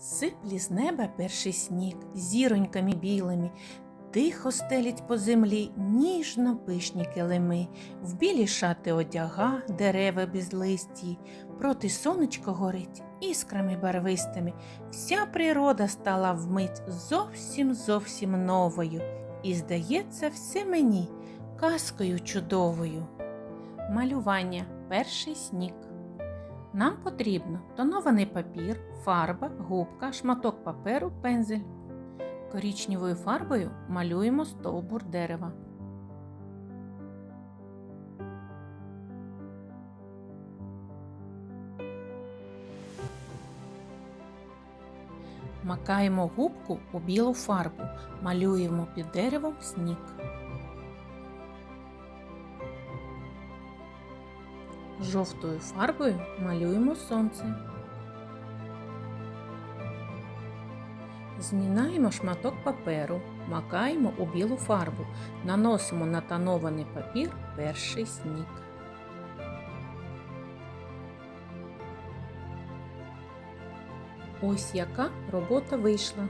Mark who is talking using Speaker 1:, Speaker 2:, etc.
Speaker 1: Сиплі з неба перший сніг, зіроньками білими, тихо стелить по землі ніжно пишні килими, в білі шати одяга, дерева безлисті, проти сонечко горить іскрами барвистими. Вся природа стала вмить зовсім зовсім новою, і здається, все мені казкою чудовою. Малювання перший сніг. Нам потрібно тонований папір, фарба, губка, шматок паперу, пензель. Корічневою фарбою малюємо стовбур дерева. Макаємо губку у білу фарбу, малюємо під деревом сніг. Жовтою фарбою малюємо сонце. Змінаємо шматок паперу, макаємо у білу фарбу, наносимо на тонований папір перший сніг. Ось яка робота вийшла.